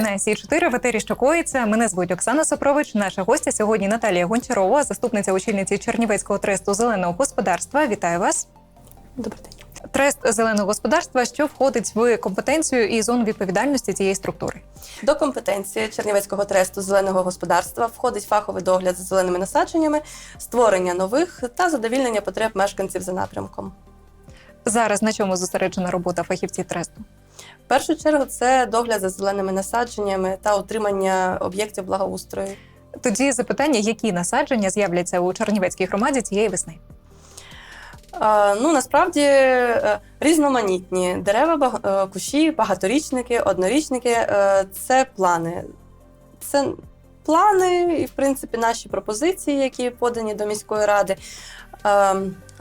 Вітаю на сі 4 в етері що коїться. Мене звуть Оксана Сопрович. Наша гостя сьогодні Наталія Гончарова, заступниця очільниці Чернівецького тресту зеленого господарства. Вітаю вас. Добрий день. Трест зеленого господарства, що входить в компетенцію і зону відповідальності цієї структури. До компетенції Чернівецького тресту зеленого господарства входить фаховий догляд за зеленими насадженнями, створення нових та задовільнення потреб мешканців за напрямком. Зараз на чому зосереджена робота фахівців тресту? Першу чергу це догляд за зеленими насадженнями та утримання об'єктів благоустрою. Тоді запитання, які насадження з'являться у Чернівецькій громаді цієї весни? Ну насправді е, різноманітні дерева, е, кущі, багаторічники, однорічники е, це плани. Це плани і, в принципі, наші пропозиції, які подані до міської ради.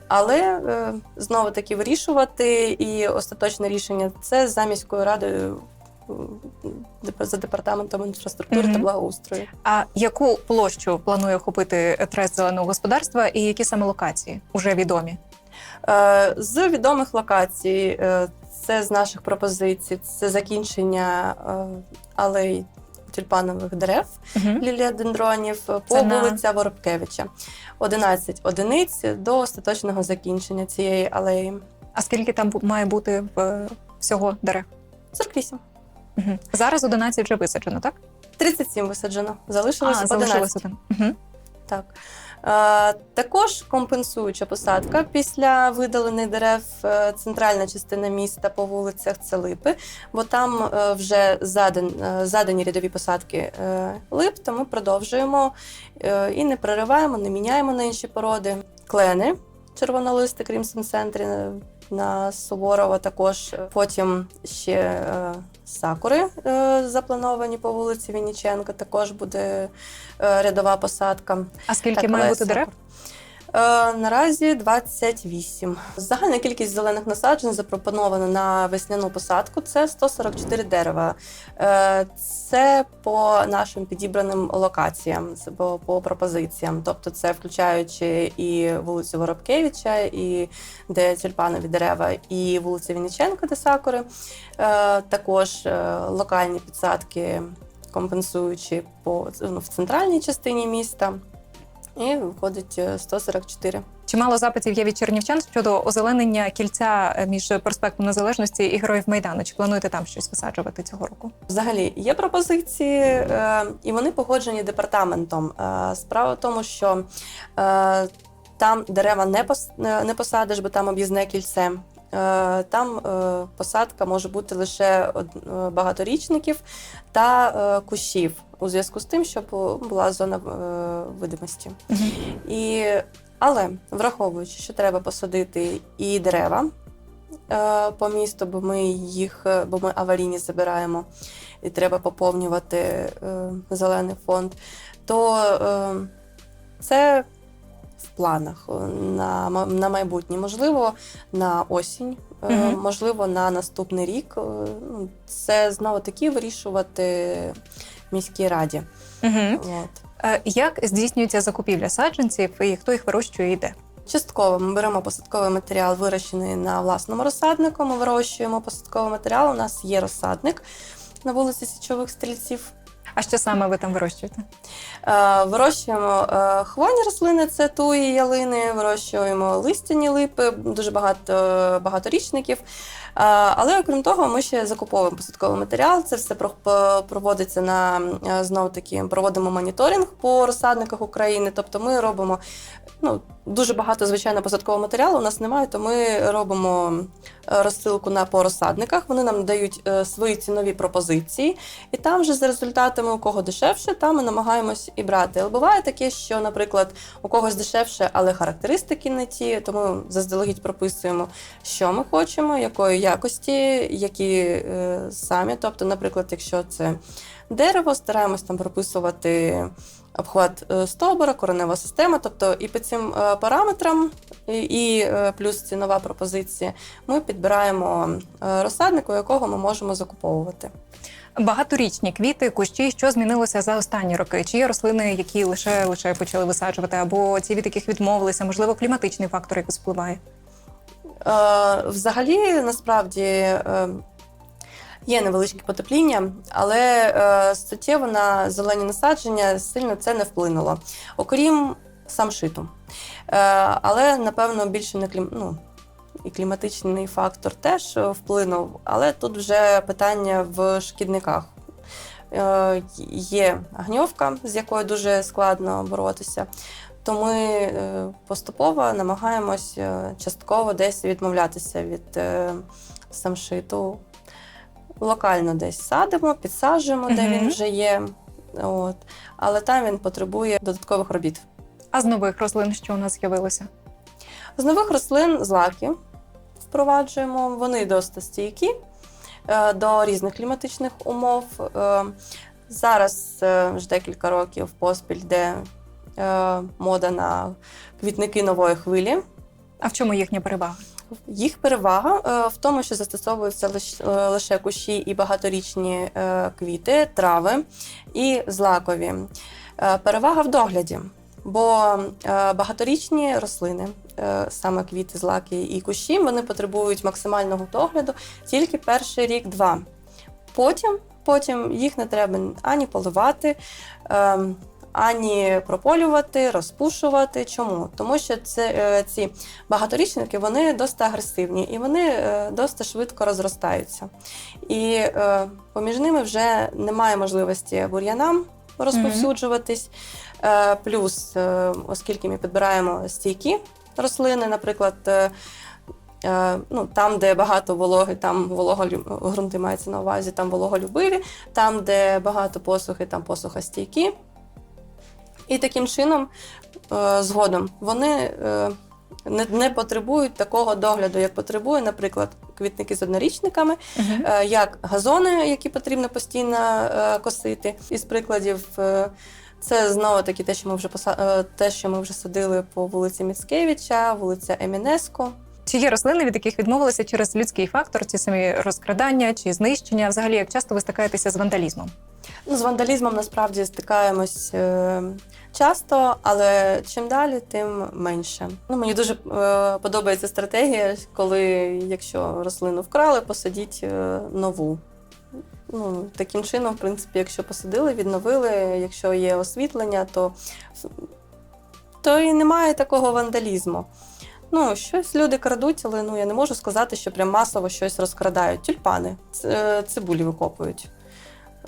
Але е, знову таки вирішувати і остаточне рішення це за міською радою е, за департаментом інфраструктури Мгм. та благоустрою. А яку площу планує охопити трест зеленого господарства і які саме локації вже відомі? Е, З відомих локацій, це з наших пропозицій, це закінчення алей тюльпанових дерев, Угу. ліліодендронів по Це на- вулиця Воробкевича. 11 одиниць до остаточного закінчення цієї алеї. А скільки там має бути всього дерев? 48. Угу. Зараз 11 вже висаджено, так? 37 висаджено. Залишилось а, 11. залишилось один. Угу. Так. Е, також компенсуюча посадка після видалених дерев е, центральна частина міста по вулицях це липи, бо там е, вже задан, задані рядові посадки лип, то ми продовжуємо і не перериваємо, не міняємо на інші породи. Клени, червонолисти, крім центрі на Суворова також. Потім ще е, сакури е, заплановані по вулиці Вінніченка, також буде е, рядова посадка. А скільки Так, має бути дерев? сакур. Е, наразі 28. Загальна кількість зелених насаджень запропонована на весняну посадку. Це 144 дерева. Е, це по нашим підібраним локаціям, це по, по пропозиціям. Тобто, це включаючи і вулицю Воробкевича, і де тюльпанові дерева, і вулиця Вінниченка, де сакури. Е, також е, локальні підсадки, компенсуючи по ну, в центральній частині міста. І виходить е, 144. Чимало запитів є від чернівчан щодо озеленення кільця е, між проспектом Незалежності і Героїв Майдану. Чи плануєте там щось висаджувати цього року? Взагалі є пропозиції, е, і вони погоджені департаментом. Е, справа в тому, що е, там дерева не, пос, не посадиш, бо там об'їзне кільце. Е, Там е, посадка може бути лише е, багаторічників та е, кущів у зв'язку з тим, щоб була зона е, видимості. І, але враховуючи, що треба посадити і дерева е, по місту, бо ми їх, бо ми аварійні забираємо, і треба поповнювати е, зелений фонд, то е, це в планах е, на, на майбутнє. Можливо, на осінь, е, можливо, на наступний рік. Ну, Це знову таки вирішувати міській раді. Угу. От. Е, Як здійснюється закупівля саджанців і хто їх вирощує і де? Частково ми беремо посадковий матеріал, вирощений на власному розсаднику. Ми вирощуємо посадковий матеріал. У нас є розсадник на вулиці Січових стрільців. А що саме ви там вирощуєте? Е, Вирощуємо е, хвойні рослини, це туї, ялини, вирощуємо листяні липи, дуже багато багаторічників. Е, Але окрім того, ми ще закуповуємо посадковий матеріал. Це все проводиться на знов знову таки проводимо моніторинг по розсадниках України. Тобто ми робимо ну, дуже багато звичайно посадкового матеріалу. У нас немає, то ми робимо е, розсилку на по розсадниках. Вони нам дають е, свої цінові пропозиції. І там вже за результатами, у кого дешевше, там ми намагаємось і брати. Але буває таке, що, наприклад, у когось дешевше, але характеристики не ті, тому заздалегідь прописуємо, що ми хочемо, якої якості, які е, самі. Тобто, наприклад, якщо це дерево, стараємось там прописувати обхват е, стовбура, коренева система. Тобто, і по цим е, параметрам, і, е, плюс цінова пропозиція, ми підбираємо розсадник, у якого ми можемо закуповувати. Багаторічні квіти, кущі, що змінилося за останні роки? Чи є рослини, які лише лише почали висаджувати, або ті, від яких відмовилися? Можливо, кліматичний фактор якось впливає? Взагалі, насправді, Є невеличке потепління, але е, суттєво на зелені насадження сильно це не вплинуло. Окрім самшиту. Е, але, напевно, більше не клім... ну, і кліматичний фактор теж вплинув, але тут вже питання в шкідниках. Е, є гньовка, з якою дуже складно боротися. То ми е, поступово намагаємось е, частково десь відмовлятися від самшиту. Локально десь садимо, підсаджуємо, де Мгм. він вже є. От. Але там він потребує додаткових робіт. А з нових рослин, що у нас з'явилося? З нових рослин злаки впроваджуємо. Вони досить стійкі е, до різних кліматичних умов. Е, Зараз е, вже декілька років поспіль йде е, мода на квітники нової хвилі. А в чому їхня перевага? Їх перевага е, в тому, що застосовуються е, лише кущі і багаторічні е, квіти, трави і злакові. Перевага в догляді, бо багаторічні рослини, саме квіти, злаки і кущі, вони потребують максимального догляду тільки перший рік-два. Потім, потім їх не треба ані поливати. Ані прополювати, розпушувати. Чому? Тому що це е, ці багаторічники вони досить агресивні і вони е, досить швидко розростаються. І е, поміж ними вже немає можливості бур'янам розповсюджуватись. Плюс, оскільки ми підбираємо стійкі рослини, наприклад. Ну, там, де багато вологи, там вологолю- ґрунти мається на увазі, там вологолюбиві, там, де багато посухи, там посухостійкі. І таким чином, е, згодом, вони е, не, потребують такого догляду, як потребує, наприклад, квітники з однорічниками, е, як газони, які потрібно постійно косити. Із прикладів, це знову таки те, що ми вже поса... те, що ми вже садили по вулиці Міцкевича, вулиця Емінеско. Чи є рослини, від яких відмовилися через людський фактор, ці самі розкрадання чи знищення? Взагалі, як часто ви стикаєтеся з вандалізмом? Ну, з вандалізмом насправді стикаємось е, часто, але чим далі, тим менше. Ну, мені дуже е, подобається стратегія, коли якщо рослину вкрали, посадіть е, нову. Ну, таким чином, в принципі, якщо посадили, відновили, якщо є освітлення, то, то і немає такого вандалізму. Ну, щось люди крадуть, але ну, я не можу сказати, що прям масово щось розкрадають. Тюльпани, цибулі викопують.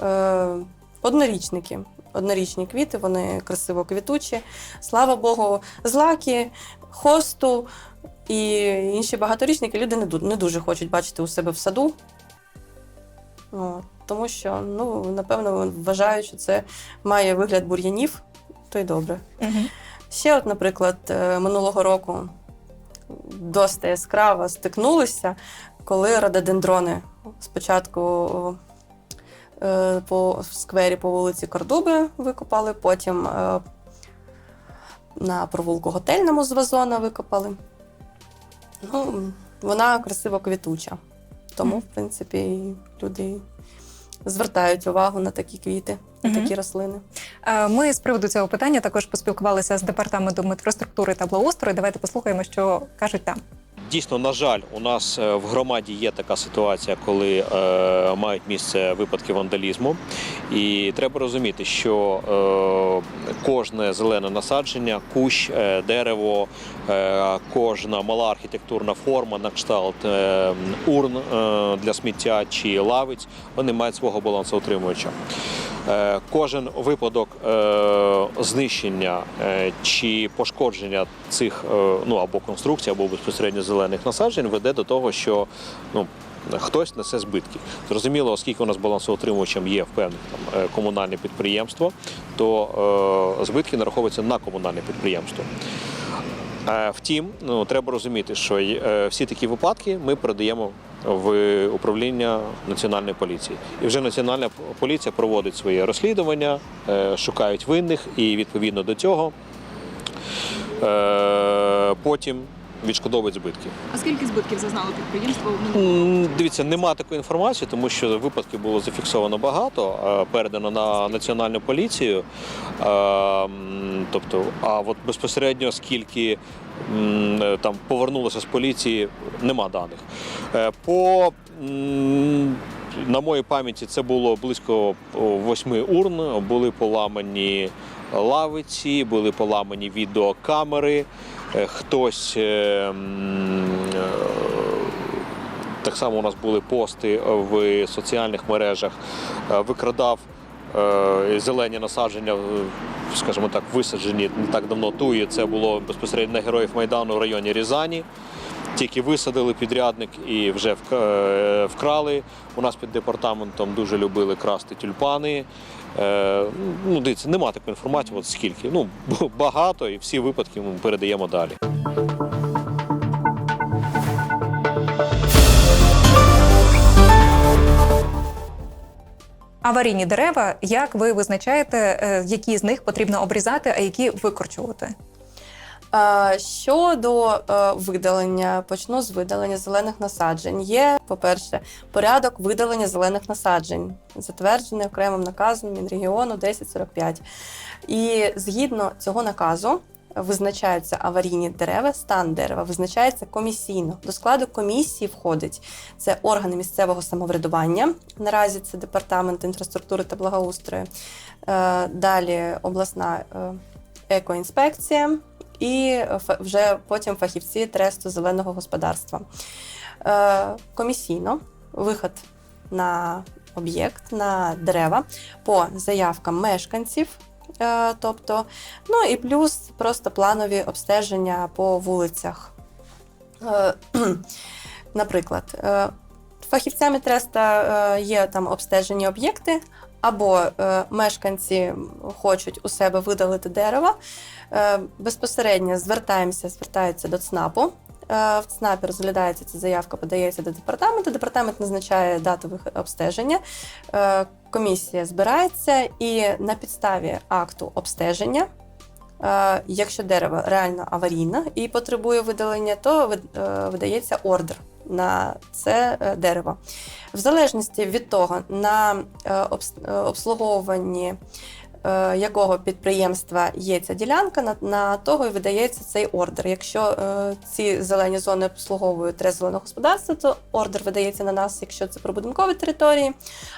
Е, однорічники. Однорічні квіти, вони красиво квітучі. Слава Богу, злаки, хосту і інші багаторічники люди не, дуже хочуть бачити у себе в саду. Тому що, ну, напевно, вважають, що це має вигляд бур'янів, то й добре. Угу. Ще, от, наприклад, е, минулого року досить яскраво стикнулися, коли рододендрони спочатку по сквері по вулиці Кордуби викопали, потім е, на провулку готельному з вазона викопали. Ну, вона красиво квітуча. Тому, в принципі, люди звертають увагу на такі квіти, такі рослини. Е, Ми з приводу цього питання також поспілкувалися з департаментом інфраструктури та благоустрою. Давайте послухаємо, що кажуть там. Дійсно, на жаль, у нас е, в громаді є така ситуація, коли е, мають місце випадки вандалізму. І треба розуміти, що е, кожне зелене насадження, кущ, дерево, кожна мала архітектурна форма на кшталт урн для сміття чи лавиць, вони мають свого балансоутримувача. Е, Кожен випадок е, знищення е, чи пошкодження цих ну або конструкцій, або безпосередньо зелених насаджень веде до того, що ну. Хтось несе збитки. Зрозуміло, оскільки у нас балансоутримувачем є певне там комунальне підприємство, то е, збитки нараховуються на комунальне підприємство. Е, Втім, ну треба розуміти, що е, всі такі випадки ми передаємо в управління національної поліції. І вже національна поліція проводить своє розслідування, е, шукають винних, і відповідно до цього е, потім відшкодовують збитки. А скільки збитків зазнало підприємство? Дивіться, нема такої інформації, тому що випадків було зафіксовано багато, передано на національну поліцію. Тобто, а от безпосередньо скільки там повернулося з поліції, нема даних. Е, По на моїй пам'яті це було близько восьми урн. Були поламані лавиці, були поламані відеокамери. Е, Хтось е, е, так само у нас були пости в соціальних мережах, викрадав зелені насадження, скажімо так, висаджені не так давно туї. Це було безпосередньо на героїв Майдану в районі Рязані. Тільки висадили підрядник і вже вкрали. У нас під департаментом дуже любили красти тюльпани. Е, Ну, дивіться, нема такої інформації, от скільки. Ну, багато, і всі випадки ми передаємо далі. Аварійні дерева, як ви визначаєте, е, які з них потрібно обрізати, а які викорчувати? Щодо е, видалення, почну з видалення зелених насаджень. Є, по-перше, порядок видалення зелених насаджень, затверджений окремим наказом Мінрегіону 1045. І згідно цього наказу. Визначаються аварійні дерева, стан дерева визначається комісійно. До складу комісії входить це органи місцевого самоврядування. Наразі це департамент інфраструктури та благоустрою. Е, Далі обласна е, екоінспекція, і вже потім фахівці тресту зеленого господарства. Е, Комісійно виход на об'єкт, на дерева по заявкам мешканців. е, Тобто, ну і плюс просто планові обстеження по вулицях. Е, Наприклад, фахівцями треста є там обстежені об'єкти, або мешканці хочуть у себе видалити дерева. Е, безпосередньо звертаємося, звертаються до ЦНАПу. Е, В ЦНАПі розглядається ця заявка, подається до департаменту. Департамент назначає дату обстеження. Е, Комісія збирається і на підставі акту обстеження. Якщо дерево реально аварійне і потребує видалення, то видається ордер на це дерево. В залежності від того, на обс- обслуговуванні якого підприємства є ця ділянка, на, на того і видається цей ордер. Якщо е, ці зелені зони обслуговують три зеленого господарства, то ордер видається на нас, якщо це прибудинкові території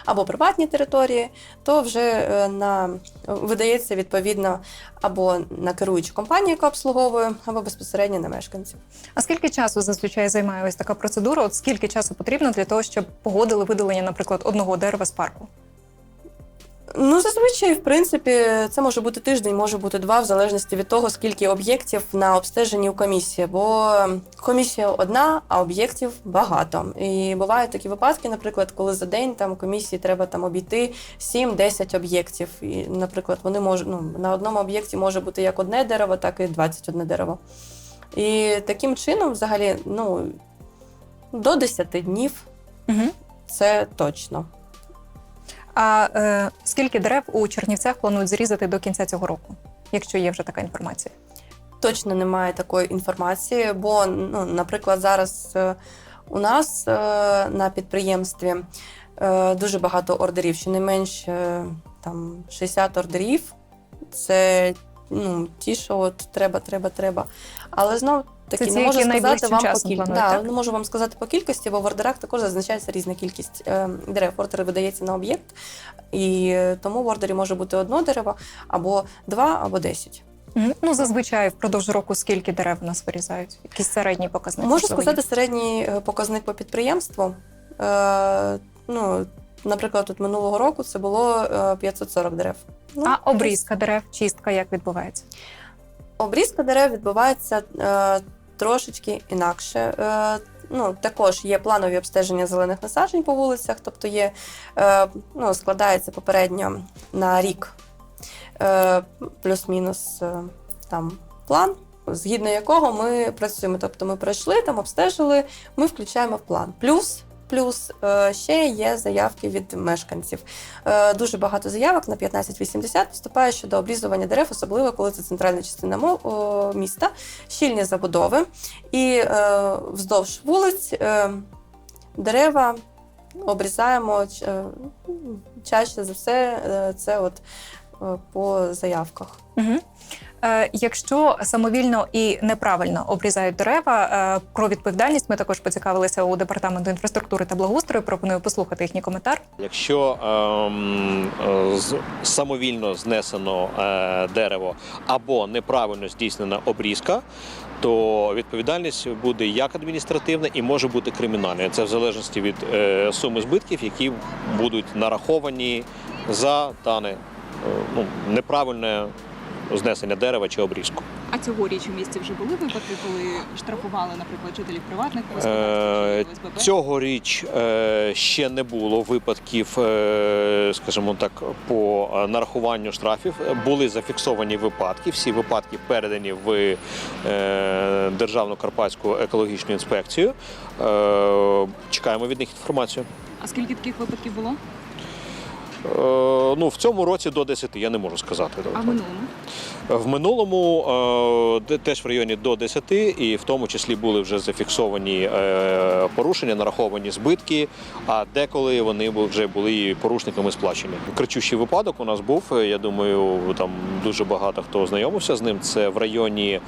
або приватні території, то вже е, на видається відповідно або на керуючу компанію, яка обслуговує, або безпосередньо на мешканців. А скільки часу зазвичай займає ось така процедура? От скільки часу потрібно для того, щоб погодили видалення, наприклад, одного дерева з парку? Ну, зазвичай, в принципі, це може бути тиждень, може бути два, в залежності від того, скільки об'єктів на обстеженні у комісії. Бо комісія одна, а об'єктів багато. І бувають такі випадки, наприклад, коли за день там комісії треба там обійти 7-10 об'єктів. І, наприклад, вони можуть ну, на одному об'єкті може бути як одне дерево, так і 21 дерево. І таким чином, взагалі, ну до 10 днів Угу. це точно. А е, скільки дерев у Чернівцях планують зрізати до кінця цього року, якщо є вже така інформація? точно немає такої інформації, бо, ну, наприклад, зараз е, у нас е, на підприємстві е, дуже багато ордерів, щонайменше там 60 ордерів. Це ну, ті, що от треба, треба, треба. Але знов таки Це не можу сказати вам по кількості. Да, не можу вам сказати по кількості, бо в ордерах також зазначається різна кількість е, дерев. Ордер видається на об'єкт, і е, тому в ордері може бути одно дерево, або два, або десять. Ну зазвичай впродовж року скільки дерев у нас вирізають? Якийсь середній показник? Можу сказати середній е, показник по підприємству. Е, ну, наприклад, тут минулого року це було е, 540 дерев. Ну, А обрізка дерев, чистка як відбувається? Обрізка дерев відбувається е, трошечки інакше. Е, ну, також є планові обстеження зелених насаджень по вулицях, тобто є, е, ну, складається попередньо на рік е, плюс-мінус е, там план, згідно якого ми працюємо. Тобто ми пройшли, там обстежили, ми включаємо в план. Плюс Плюс е, ще є заявки від мешканців. Е, Дуже багато заявок на 1580 поступає щодо обрізування дерев, особливо коли це центральна частина міста, щільні забудови. І е, вздовж вулиць дерева обрізаємо чаще за все. Це от по заявках. Угу. Е, якщо самовільно і неправильно обрізають дерева, е, про відповідальність ми також поцікавилися у департаменту інфраструктури та благоустрою. Пропоную послухати їхній коментар. Якщо ем, е, з- самовільно знесено е, дерево або неправильно здійснена обрізка, то відповідальність буде як адміністративна і може бути кримінальною. Це в залежності від е, суми збитків, які будуть нараховані за дане е, ну, неправильне знесення дерева чи обрізку. А цьогоріч у місті вже були випадки, коли штрафували, наприклад, жителів приватних Е, господарств чи ОСББ? Цьогоріч е, ще не було випадків, е, скажімо так, по е, нарахуванню штрафів. Були зафіксовані випадки. Всі випадки передані в е, Державну карпатську екологічну інспекцію. Е, Чекаємо від них інформацію. А скільки таких випадків було? Е, Ну, в цьому році до 10, я не можу сказати. А в минулому? В минулому е, теж в районі до 10, і в тому числі були вже зафіксовані е, порушення, нараховані збитки. А деколи вони вже були порушниками сплачені. Кричущий випадок у нас був. е, Я думаю, там дуже багато хто ознайомився з ним. Це в районі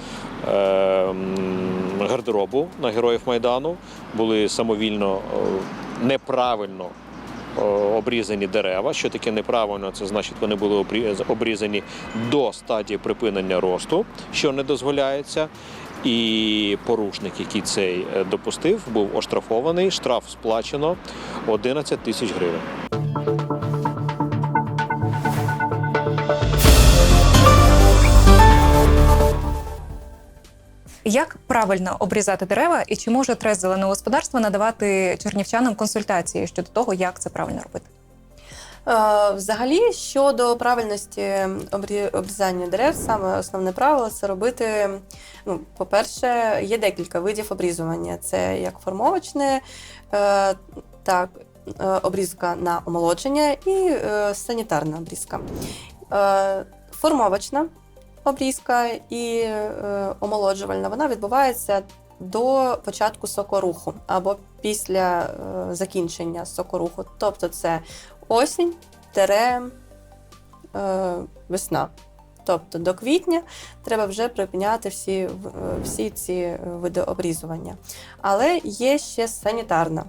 е, гардеробу на героїв майдану. Були самовільно е, неправильно е, обрізані дерева. Що таке неправильно? Це значить, вони були обрі- обрізані до стадії припинення росту, що не дозволяється. І порушник, який цей е, допустив, був оштрафований. Штраф сплачено 11 тисяч гривень. Як правильно обрізати дерева, і чи може трест зеленого господарства надавати чернівчанам консультації щодо того, як це правильно робити? Е, Взагалі, щодо правильності обрі- обрізання дерев, саме основне правило це робити. Ну, по-перше, є декілька видів обрізування: це як формовочне, е, так, е, обрізка на омолодження і санітарна обрізка. Формовочна обрізка і е, омолоджувальна вона відбувається до початку сокоруху або після е, закінчення сокоруху. Тобто це осінь, тере, е, весна. Тобто до квітня треба вже припиняти всі, е, всі ці е, види обрізування. Але є ще санітарна.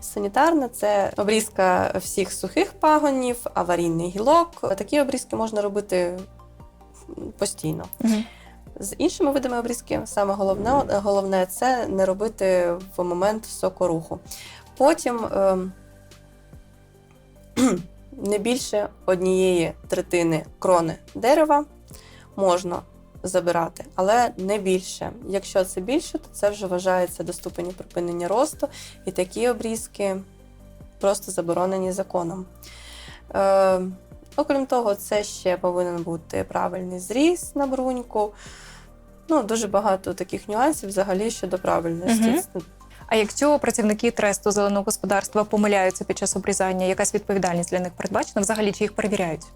Санітарна це обрізка всіх сухих пагонів, аварійний гілок. Такі обрізки можна робити постійно. З іншими видами обрізки саме головне, головне це не робити в момент сокоруху. Потім ем, не більше однієї третини крони дерева можна забирати, але не більше. Якщо це більше, то це вже вважається до ступені припинення росту, і такі обрізки просто заборонені законом. Е, окрім того, це ще повинен бути правильний зріз на бруньку. Ну, дуже багато таких нюансів взагалі щодо правильності. А якщо працівники тресту зеленого господарства помиляються під час обрізання, якась відповідальність для них передбачена? Взагалі чи їх перевіряють?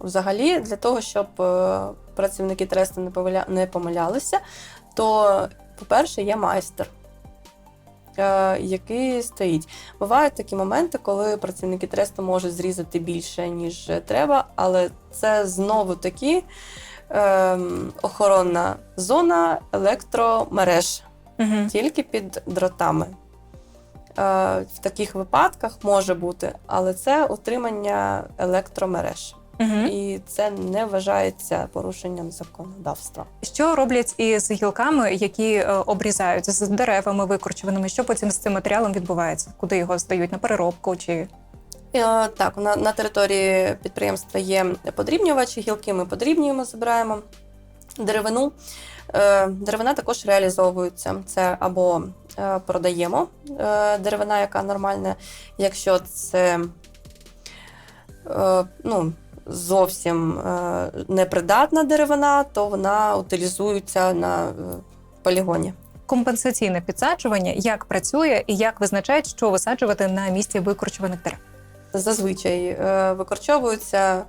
Взагалі, для того, щоб е, працівники тресту не, помилялися, то, по-перше, є майстер, який стоїть. Бувають такі моменти, коли працівники тресту можуть зрізати більше, ніж треба, але це знову таки е, охоронна зона електромереж Угу. тільки під дротами. Е, В таких випадках може бути, але це утримання електромереж. Угу. І це не вважається порушенням законодавства. Що роблять із гілками, які е, обрізають з деревами викорчуваними? Що потім з цим матеріалом відбувається? Куди його здають на переробку? Чи Е, Так, на, на території підприємства є подрібнювачі, гілки ми подрібнюємо, забираємо деревину. Е, Деревина також реалізовується. Це або продаємо деревина, яка нормальна, якщо це ну, зовсім е, непридатна деревина, то вона утилізується на е, полігоні. компенсаційне підсаджування як працює і як визначають, що висаджувати на місці викорчуваних дерев? зазвичай е, викорчовуються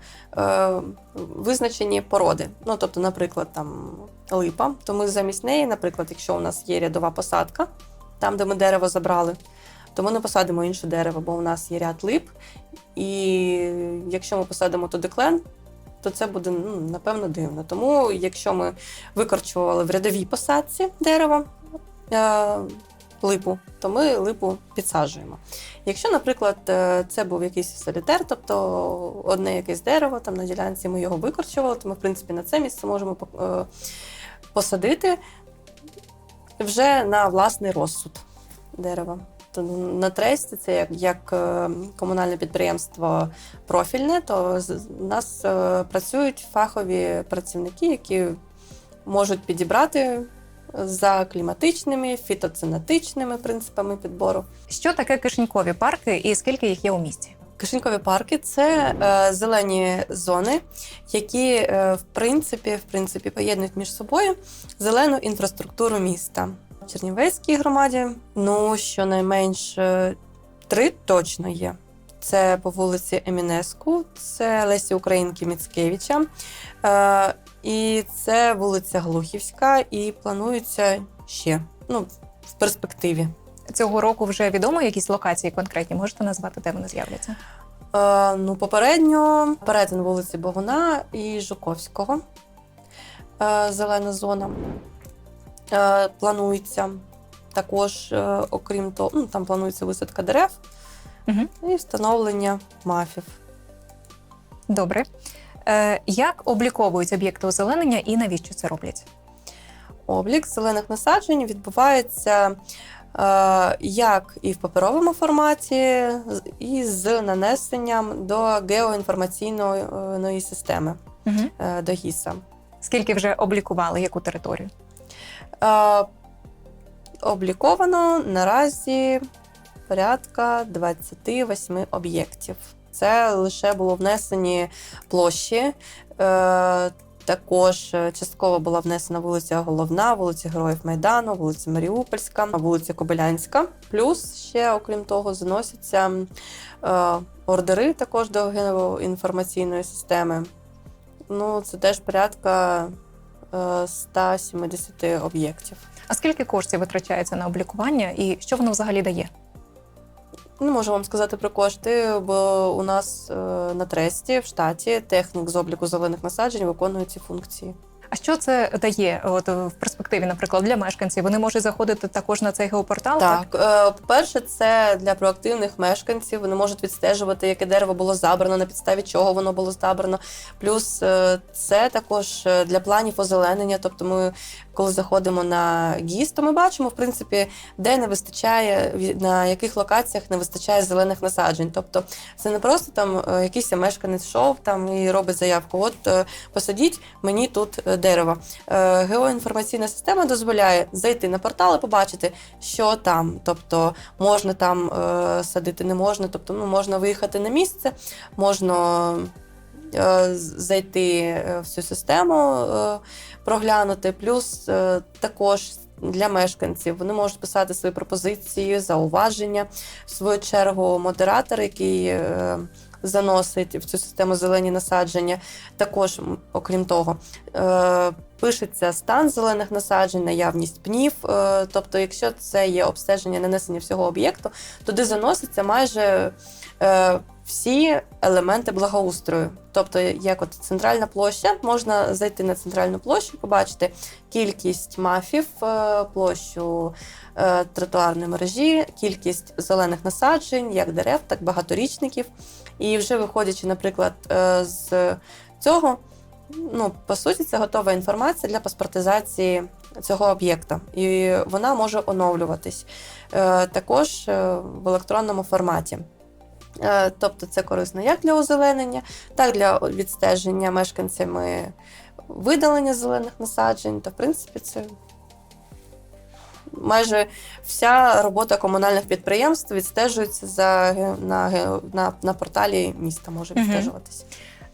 визначені породи. Ну, тобто, наприклад, там липа, то ми замість неї, наприклад, якщо у нас є рядова посадка, там, де ми дерево забрали, то ми не посадимо інше дерево, бо у нас є ряд лип. І якщо ми посадимо туди клен, то це буде ну, напевно дивно. Тому, якщо ми викорчували в рядовій посадці дерева е, липу, то ми липу підсаджуємо. Якщо, наприклад, е, це був якийсь солітер, тобто одне якесь дерево там на ділянці, ми його викорчували, то ми, в принципі, на це місце можемо е, посадити вже на власний розсуд дерева. То на тресті це як, як е, комунальне підприємство профільне, то у нас е, працюють фахові працівники, які можуть підібрати за кліматичними, фітоцинетичними принципами підбору. Що таке кишенькові парки і скільки їх є у місті? Кишенькові парки це е, зелені зони, які е, в принципі, в принципі поєднують між собою зелену інфраструктуру міста. В Чернівецькій громаді ну щонайменш е, три точно є. Це по вулиці Емінеску, це Лесі Українки Міцкевича, е, і це вулиця Глухівська, і планується ще ну, в перспективі. Цього року вже відомо якісь локації конкретні. Можете назвати, де вони з'являться? Е, ну, попередньо перетин вулиці Богуна і Жуковського. Е, зелена зона. Е, планується. Також, е, окрім того, ну, там планується висадка дерев Мгм. і встановлення мафів. Добре. Е, як обліковують об'єкти озеленення і навіщо це роблять? Облік зелених насаджень відбувається е, як і в паперовому форматі, і з нанесенням до геоінформаційної системи Угу. е, до ГІСа. Скільки вже облікували яку територію? Е, обліковано наразі порядка 28 об'єктів. Це лише було внесені площі. Е, також частково була внесена вулиця Головна, вулиця Героїв Майдану, вулиця Маріупольська, вулиця Кобилянська. Плюс ще, окрім того, заносяться е, ордери також до геоінформаційної системи. Ну, це теж порядка 170 об'єктів. А скільки коштів витрачається на облікування і що воно взагалі дає? Не можу вам сказати про кошти, бо у нас е, на тресті в штаті технік з обліку зелених насаджень виконує ці функції. А що це дає от в перспективі, наприклад, для мешканців? Вони можуть заходити також на цей геопортал? Так, так? по-перше, це для проактивних мешканців. Вони можуть відстежувати, яке дерево було забрано, на підставі чого воно було забрано. Плюс е, це також е, для планів озеленення. Тобто, ми, коли заходимо на ГІС, то ми бачимо, в принципі, де не вистачає, на яких локаціях не вистачає зелених насаджень. Тобто, це не просто там е, якийсь мешканець йшов там і робить заявку. От е, посадіть мені тут е, дерево. Геоінформаційна система дозволяє зайти на портал і побачити, що там. Тобто можна там садити, не можна. Тобто, ну можна виїхати на місце, можна зайти е, в цю систему, е, проглянути. Плюс е, також. Для мешканців вони можуть писати свої пропозиції, зауваження. В свою чергу, модератор, який е, заносить в цю систему зелені насадження, також, окрім того, е, пишеться стан зелених насаджень, наявність пнів. Е, тобто, якщо це є обстеження нанесення всього об'єкту, туди заноситься майже е, всі елементи благоустрою. Тобто, як от центральна площа, можна зайти на центральну площу, побачити кількість мафів, е, площу е, тротуарної мережі, кількість зелених насаджень, як дерев, так багаторічників. І вже виходячи, наприклад, е, з цього, ну, по суті, це готова інформація для паспортизації цього об'єкта. І вона може оновлюватись також в електронному форматі. Е, Тобто це корисно як для озеленення, так для відстеження мешканцями видалення зелених насаджень. Та, в принципі, це майже вся робота комунальних підприємств відстежується за, на, на, на порталі міста, може відстежуватися.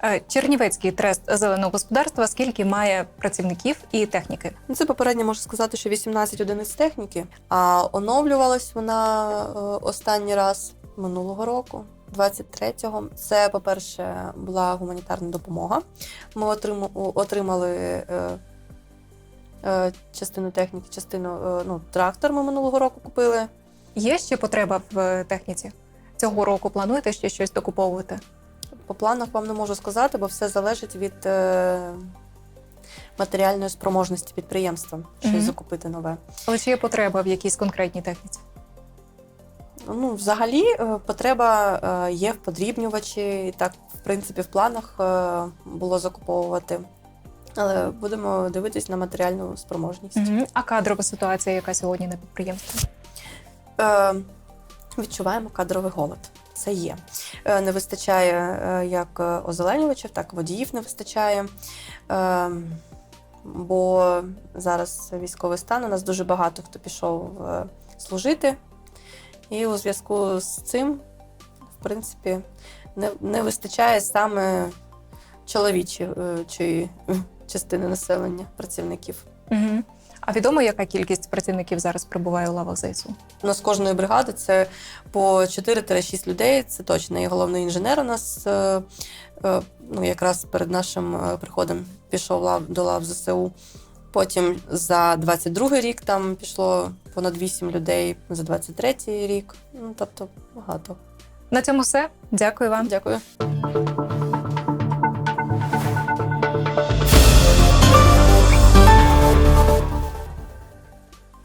Е, Чернівецький трест зеленого господарства скільки має працівників і техніки? Ну, це попередньо можу сказати, що 18 одиниць техніки, а оновлювалась вона е, останній раз минулого року. 23-го. Це, по-перше, була гуманітарна допомога. Ми отрим- отримали е, е, частину техніки, частину е, ну, трактор ми минулого року купили. Є ще потреба в техніці? Цього року плануєте ще щось докуповувати? по планах вам не можу сказати, бо все залежить від е, матеріальної спроможності підприємства, щось Мгм. закупити нове. Але чи є потреба в якійсь конкретній техніці? Ну, взагалі, е, потреба е, є в подрібнювачі, і так, в принципі, в планах е, було закуповувати. Але будемо дивитись на матеріальну спроможність. Угу. А кадрова ситуація, яка сьогодні на підприємстві? Е, відчуваємо кадровий голод. Це є. Е, не вистачає як озеленювачів, так і водіїв не вистачає. Е, бо зараз військовий стан, у нас дуже багато хто пішов служити. І у зв'язку з цим, в принципі, не, не вистачає саме чоловічої чи, частини населення, працівників. Угу. А відомо, яка кількість працівників зараз перебуває у лавах ЗСУ? У нас кожної бригади це по 4-6 людей. Це точно. І головний інженер у нас е, е, ну, якраз перед нашим е, приходом пішов лав, до лав ЗСУ. Потім за 22-й рік там пішло понад 8 людей, за 23-й рік. Ну, тобто багато. На цьому все. Дякую вам. Дякую.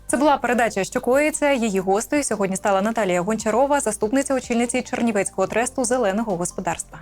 Це була передача, що коїться. Її гостею сьогодні стала Наталія Гончарова, заступниця очільниці Чернівецького тресту зеленого господарства.